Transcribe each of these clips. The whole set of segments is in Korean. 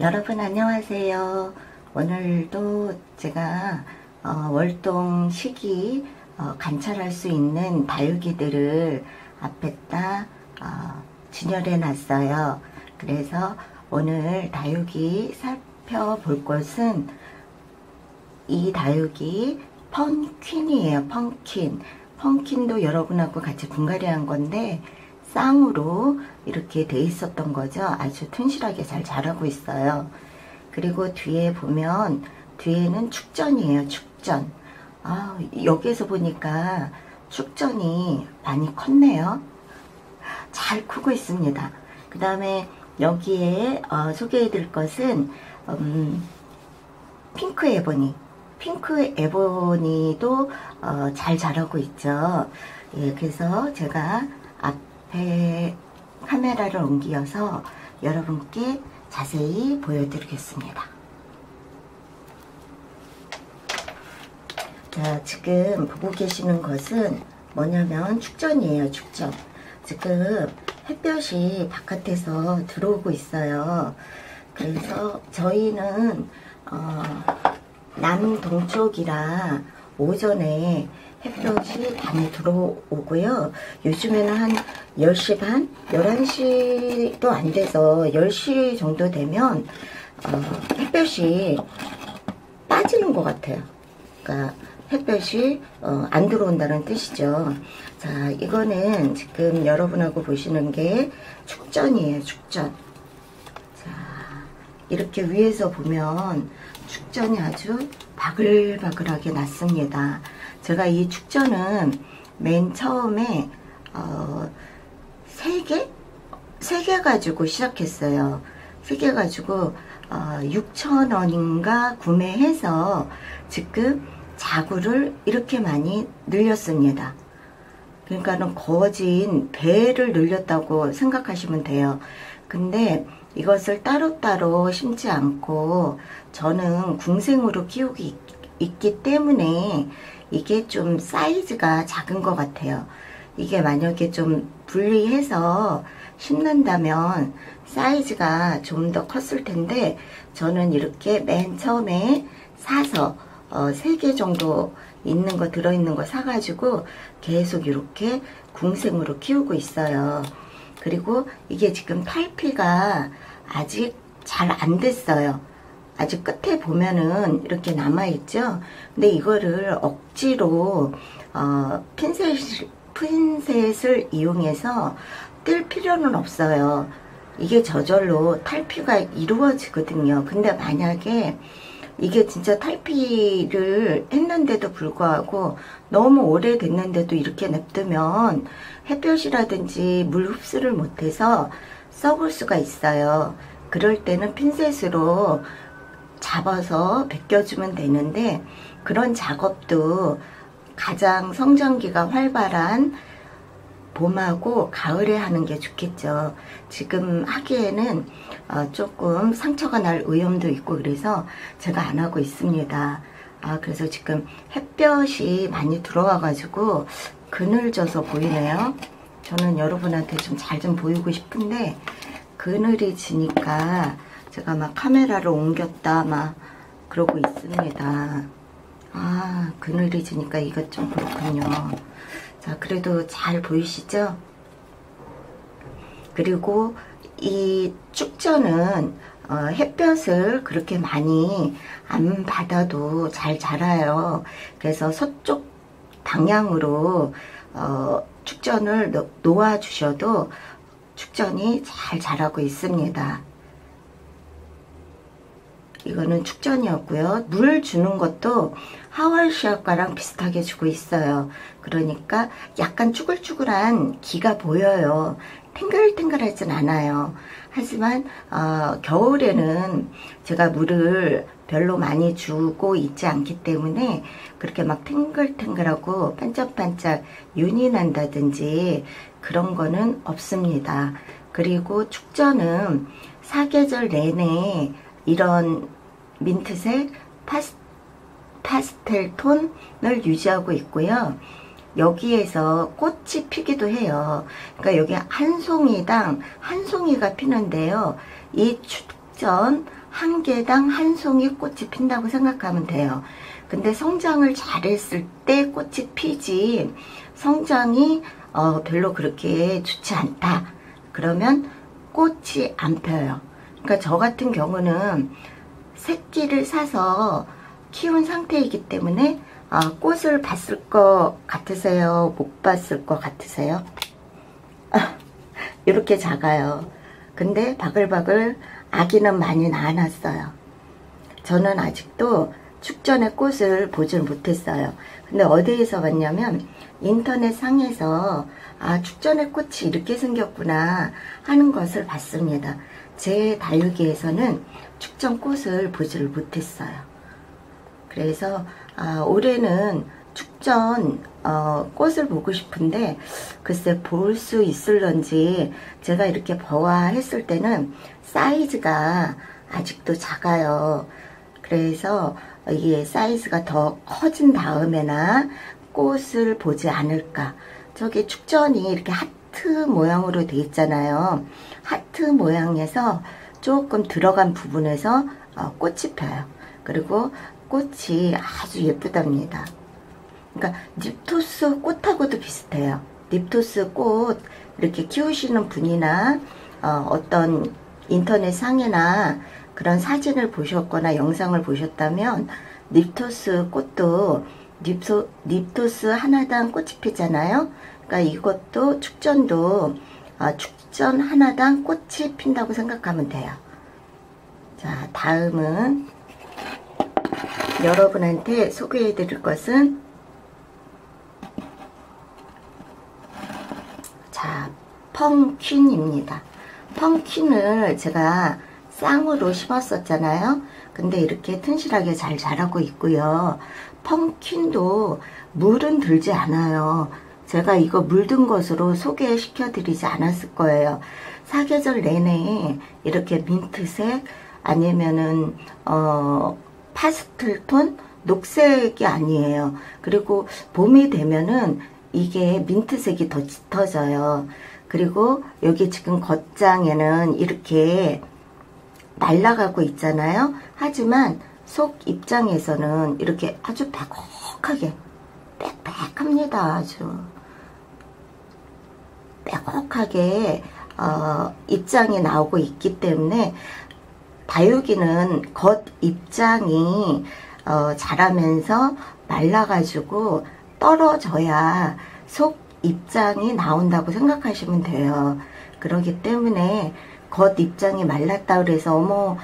여러분 안녕하세요. 오늘도 제가 어, 월동 시기 어, 관찰할 수 있는 다육이들을 앞에다 어, 진열해 놨어요. 그래서 오늘 다육이 살펴볼 것은 이 다육이 펑퀸이에요. 펑퀸. 펑킨도 여러분하고 같이 분갈이 한 건데 쌍으로 이렇게 돼 있었던 거죠. 아주 튼실하게 잘 자라고 있어요. 그리고 뒤에 보면 뒤에는 축전이에요. 축전. 아, 여기에서 보니까 축전이 많이 컸네요. 잘 크고 있습니다. 그 다음에 여기에 어, 소개해 드릴 것은 음, 핑크 에보니 핑크 에보니도 어, 잘 자라고 있죠. 예, 그래서 제가 앞 에 카메라를 옮겨서 여러분께 자세히 보여드리겠습니다. 자, 지금 보고 계시는 것은 뭐냐면 축전이에요, 축전. 지금 햇볕이 바깥에서 들어오고 있어요. 그래서 저희는 어, 남동쪽이라 오전에 햇볕이 많이 들어오고요. 요즘에는 한 10시 반? 11시도 안 돼서 10시 정도 되면 어, 햇볕이 빠지는 것 같아요. 그러니까 햇볕이 어, 안 들어온다는 뜻이죠. 자, 이거는 지금 여러분하고 보시는 게 축전이에요. 축전. 자, 이렇게 위에서 보면 축전이 아주 바글바글하게 났습니다. 제가 이 축전은 맨 처음에 어, 3개? 3개 가지고 시작했어요. 3개 가지고 어, 6천원인가 구매해서 지금 자구를 이렇게 많이 늘렸습니다. 그러니까는 거진 배를 늘렸다고 생각하시면 돼요. 근데 이것을 따로따로 심지 않고 저는 궁생으로 키우기 있기 때문에 이게 좀 사이즈가 작은 것 같아요. 이게 만약에 좀 분리해서 심는다면 사이즈가 좀 더 컸을 텐데 저는 이렇게 맨 처음에 사서 어, 3개 정도 있는 거 들어있는 거 사가지고 계속 이렇게 궁생으로 키우고 있어요. 그리고 이게 지금 탈피가 아직 잘 안 됐어요. 아직 끝에 보면은 이렇게 남아있죠. 근데 이거를 억지로 어, 핀셋, 핀셋을 이용해서 뜰 필요는 없어요. 이게 저절로 탈피가 이루어지거든요. 근데 만약에 이게 진짜 탈피를 했는데도 불구하고 너무 오래됐는데도 이렇게 냅두면 햇볕이라든지 물 흡수를 못해서 썩을 수가 있어요. 그럴 때는 핀셋으로 잡아서 벗겨주면 되는데 그런 작업도 가장 성장기가 활발한 봄하고 가을에 하는 게 좋겠죠. 지금 하기에는 어 조금 상처가 날 위험도 있고 그래서 제가 안 하고 있습니다. 아 그래서 지금 햇볕이 많이 들어와 가지고 그늘져서 보이네요. 저는 여러분한테 좀 잘좀 좀 보이고 싶은데 그늘이 지니까 제가 막 카메라를 옮겼다 막 그러고 있습니다. 아 그늘이 지니까 이것 좀 그렇군요. 자 그래도 잘 보이시죠? 그리고 이 축전은 어, 햇볕을 그렇게 많이 안 받아도 잘 자라요. 그래서 서쪽 방향으로 어, 축전을 놓아 주셔도 축전이 잘 자라고 있습니다. 이거는 축전이었고요. 물 주는 것도 하월시아과랑 비슷하게 주고 있어요. 그러니까 약간 쭈글쭈글한 기가 보여요. 탱글탱글하진 않아요. 하지만 어, 겨울에는 제가 물을 별로 많이 주고 있지 않기 때문에 그렇게 막 탱글탱글하고 반짝반짝 윤이 난다든지 그런 거는 없습니다. 그리고 축전은 사계절 내내 이런 민트색 파스, 파스텔 톤을 유지하고 있고요. 여기에서 꽃이 피기도 해요. 그러니까 여기 한 송이당 한 송이가 피는데요. 이 축전 한 개당 한 송이 꽃이 핀다고 생각하면 돼요. 근데 성장을 잘했을 때 꽃이 피지 성장이 어, 별로 그렇게 좋지 않다. 그러면 꽃이 안 펴요. 그러니까 저 같은 경우는 새끼를 사서 키운 상태이기 때문에 아, 꽃을 봤을 것 같으세요? 못 봤을 것 같으세요? 아, 이렇게 작아요. 근데 바글바글 아기는 많이 낳아놨어요. 저는 아직도 축전의 꽃을 보질 못했어요. 근데 어디에서 봤냐면 인터넷 상에서 아 축전의 꽃이 이렇게 생겼구나 하는 것을 봤습니다. 제 다육이에서는 축전 꽃을 보지를 못했어요. 그래서 아, 올해는 축전 어, 꽃을 보고 싶은데 글쎄 볼 수 있을런지 제가 이렇게 보아했을 때는 사이즈가 아직도 작아요. 그래서 이게 사이즈가 더 커진 다음에나 꽃을 보지 않을까. 저기 축전이 이렇게 하트 모양으로 돼 있잖아요. 하트 모양에서 조금 들어간 부분에서 어, 꽃이 펴요. 그리고 꽃이 아주 예쁘답니다. 그러니까 닙토스 꽃하고도 비슷해요. 닙토스 꽃 이렇게 키우시는 분이나 어, 떤 인터넷 상이나 그런 사진을 보셨거나 영상을 보셨다면 닙토스 꽃도 닙소, 닙토스 하나당 꽃이 피잖아요. 그러니까 이것도 축전도 어, 축 전 하나당 꽃이 핀다고 생각하면 돼요. 자 다음은 여러분한테 소개해 드릴 것은 자 펑퀸입니다. 펑퀸을 제가 쌍으로 심었었잖아요. 근데 이렇게 튼실하게 잘 자라고 있고요. 펑퀸도 물은 들지 않아요. 제가 이거 물든 것으로 소개시켜 드리지 않았을 거예요. 사계절 내내 이렇게 민트색 아니면은 어 파스텔 톤 녹색이 아니에요. 그리고 봄이 되면은 이게 민트색이 더 짙어져요. 그리고 여기 지금 겉장에는 이렇게 날라가고 있잖아요. 하지만 속 입장에서는 이렇게 아주 빼곡하게 빽빽합니다. 아주 빼곡하게 어, 입장이 나오고 있기 때문에 다육이는 겉 입장이 어, 자라면서 말라가지고 떨어져야 속 입장이 나온다고 생각하시면 돼요. 그러기 때문에 겉 입장이 말랐다 그래서 어머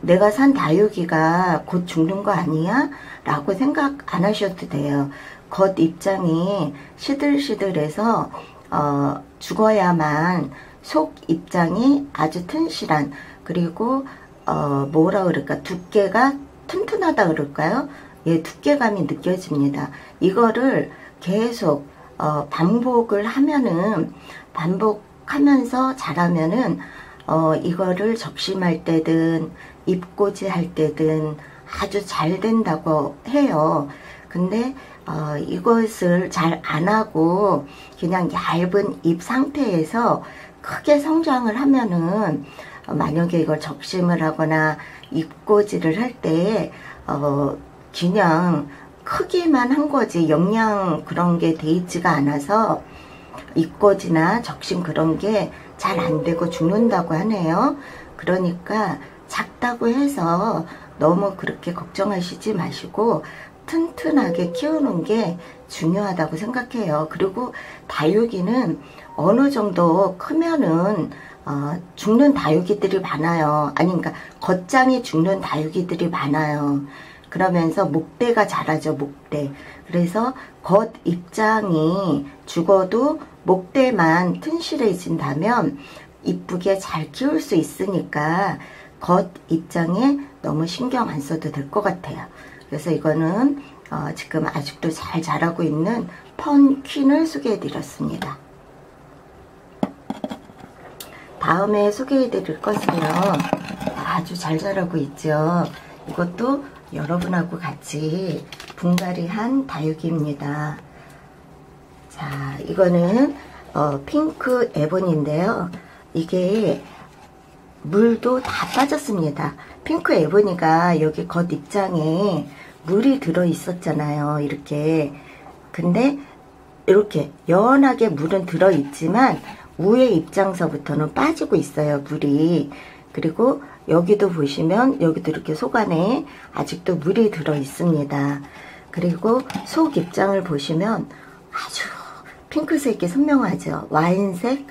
내가 산 다육이가 곧 죽는 거 아니야? 라고 생각 안 하셔도 돼요. 겉 입장이 시들시들해서 어, 죽어야만 속 입장이 아주 튼실한 그리고 어, 뭐라 그럴까 두께가 튼튼하다 그럴까요? 예, 두께감이 느껴집니다. 이거를 계속 어, 반복을 하면은 반복하면서 자라면은 어, 이거를 적심할 때든 입꼬지 할 때든 아주 잘 된다고 해요. 근데 어, 이것을 잘 안 하고 그냥 얇은 잎 상태에서 크게 성장을 하면은 어, 만약에 이걸 적심을 하거나 입꼬지를 할 때 어, 그냥 크기만 한 거지 영양 그런 게 돼 있지가 않아서 입꼬지나 적심 그런 게 잘 안 되고 죽는다고 하네요. 그러니까 작다고 해서 너무 그렇게 걱정하시지 마시고 튼튼하게 키우는 게 중요하다고 생각해요. 그리고 다육이는 어느 정도 크면은 어, 죽는 다육이들이 많아요. 아니 그러니까 겉장이 죽는 다육이들이 많아요. 그러면서 목대가 자라죠. 목대. 그래서 겉 입장이 죽어도 목대만 튼실해진다면 이쁘게 잘 키울 수 있으니까 겉 입장에 너무 신경 안 써도 될 것 같아요. 그래서 이거는 어, 지금 아직도 잘 자라고 있는 펀퀸을 소개해 드렸습니다. 다음에 소개해 드릴 것은요. 아주 잘 자라고 있죠. 이것도 여러분하고 같이 분갈이한 다육이입니다. 자, 이거는 어, 핑크 에본인데요. 이게 물도 다 빠졌습니다. 핑크 에보니가 여기 겉 입장에 물이 들어 있었잖아요. 이렇게. 근데 이렇게 연하게 물은 들어 있지만 위에 입장서부터는 빠지고 있어요. 물이. 그리고 여기도 보시면 여기도 이렇게 속 안에 아직도 물이 들어 있습니다. 그리고 속 입장을 보시면 아주 핑크색이 선명하죠. 와인색,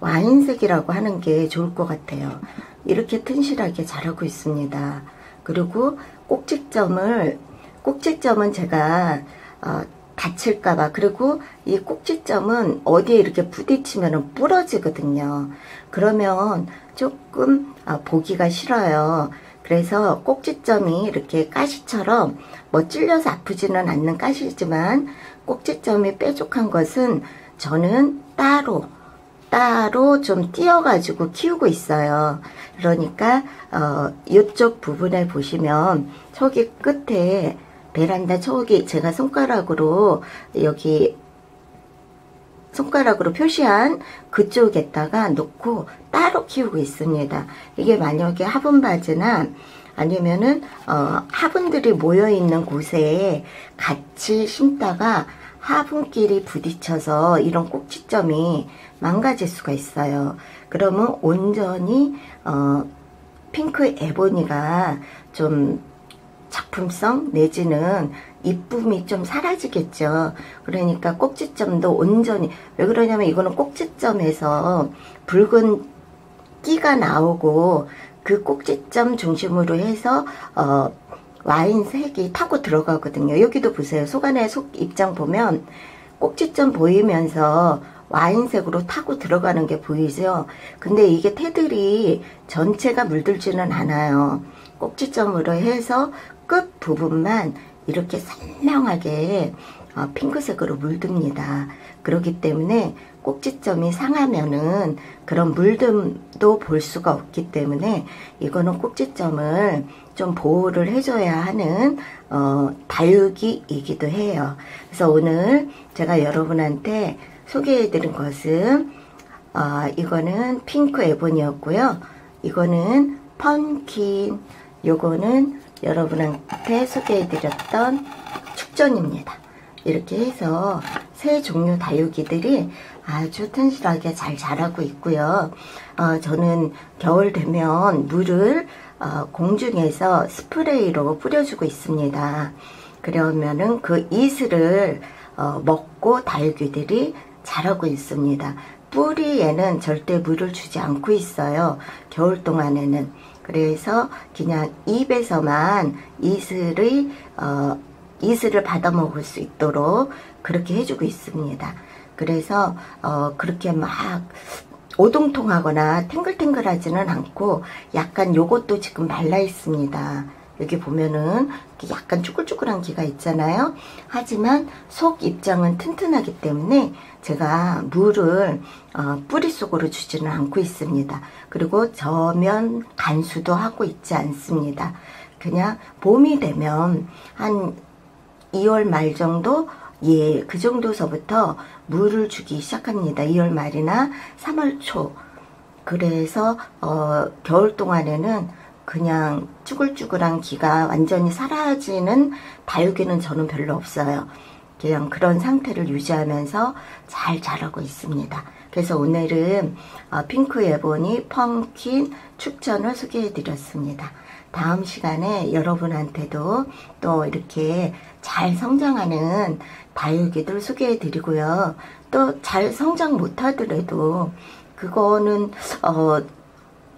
와인색이라고 하는 게 좋을 것 같아요. 이렇게 튼실하게 자라고 있습니다. 그리고 꼭지점을 꼭지점은 제가 어, 다칠까봐 그리고 이 꼭지점은 어디에 이렇게 부딪히면 부러지거든요. 그러면 조금 아, 보기가 싫어요. 그래서 꼭지점이 이렇게 가시처럼 뭐 찔려서 아프지는 않는 가시지만 꼭지점이 뾰족한 것은 저는 따로 따로 좀 띄어가지고 키우고 있어요. 그러니까 어 이쪽 부분에 보시면 저기 끝에 베란다 저기 제가 손가락으로 여기 손가락으로 표시한 그쪽에다가 놓고 따로 키우고 있습니다. 이게 만약에 화분 바지나 아니면은 어, 화분들이 모여 있는 곳에 같이 심다가 화분끼리 부딪혀서 이런 꼭지점이 망가질 수가 있어요. 그러면 온전히 어, 핑크 에보니가 좀 작품성 내지는 이쁨이 좀 사라지겠죠. 그러니까 꼭지점도 온전히 왜 그러냐면 이거는 꼭지점에서 붉은 끼가 나오고 그 꼭지점 중심으로 해서 어 와인 색이 타고 들어가거든요. 여기도 보세요. 속 안에 속 입장 보면 꼭지점 보이면서 와인색으로 타고 들어가는 게 보이죠. 근데 이게 테들이 전체가 물들지는 않아요. 꼭지점으로 해서 끝 부분만 이렇게 선명하게 어, 핑크색으로 물듭니다. 그렇기 때문에 꼭지점이 상하면은 그런 물듦도 볼 수가 없기 때문에 이거는 꼭지점을 좀 보호를 해줘야 하는 어, 다육이이기도 해요. 그래서 오늘 제가 여러분한테 소개해드린 것은 어, 이거는 핑크 에본이었고요. 이거는 펀킨, 요거는 여러분한테 소개해드렸던 축전입니다. 이렇게 해서 새 종류 다육이들이 아주 튼실하게 잘 자라고 있고요. 어, 저는 겨울 되면 물을 어, 공중에서 스프레이로 뿌려주고 있습니다. 그러면은 그 이슬을 어, 먹고 다육이들이 자라고 있습니다. 뿌리에는 절대 물을 주지 않고 있어요. 겨울 동안에는. 그래서 그냥 입에서만 이슬의 어, 이슬을 받아 먹을 수 있도록 그렇게 해주고 있습니다. 그래서 어, 그렇게 막 오동통하거나 탱글탱글하지는 않고 약간 요것도 지금 말라 있습니다. 여기 보면은 약간 쭈글쭈글한 기가 있잖아요. 하지만 속 입장은 튼튼하기 때문에 제가 물을 어, 뿌리 속으로 주지는 않고 있습니다. 그리고 저면 간수도 하고 있지 않습니다. 그냥 봄이 되면 한 2월 말 정도 예, 그 정도서부터 물을 주기 시작합니다. 2월 말이나 3월 초. 그래서 어, 겨울 동안에는 그냥 쭈글쭈글한 기가 완전히 사라지는 다육이는 저는 별로 없어요. 그냥 그런 상태를 유지하면서 잘 자라고 있습니다. 그래서 오늘은 어, 핑크 예보니 펌킨 축전을 소개해 드렸습니다. 다음 시간에 여러분한테도 또 이렇게 잘 성장하는 다육이들 소개해 드리고요. 또 잘 성장 못하더라도 그거는 어,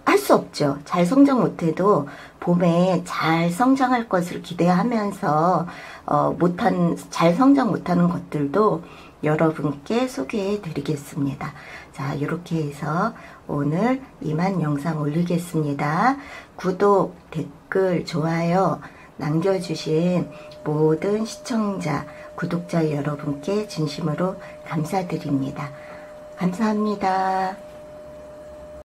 할 수 없죠. 잘 성장 못해도 봄에 잘 성장할 것을 기대하면서 어, 못한 잘 성장 못하는 것들도 여러분께 소개해 드리겠습니다. 자 이렇게 해서 오늘 이만 영상 올리겠습니다. 구독, 댓글, 좋아요 남겨주신 모든 시청자, 구독자 여러분께 진심으로 감사드립니다. 감사합니다.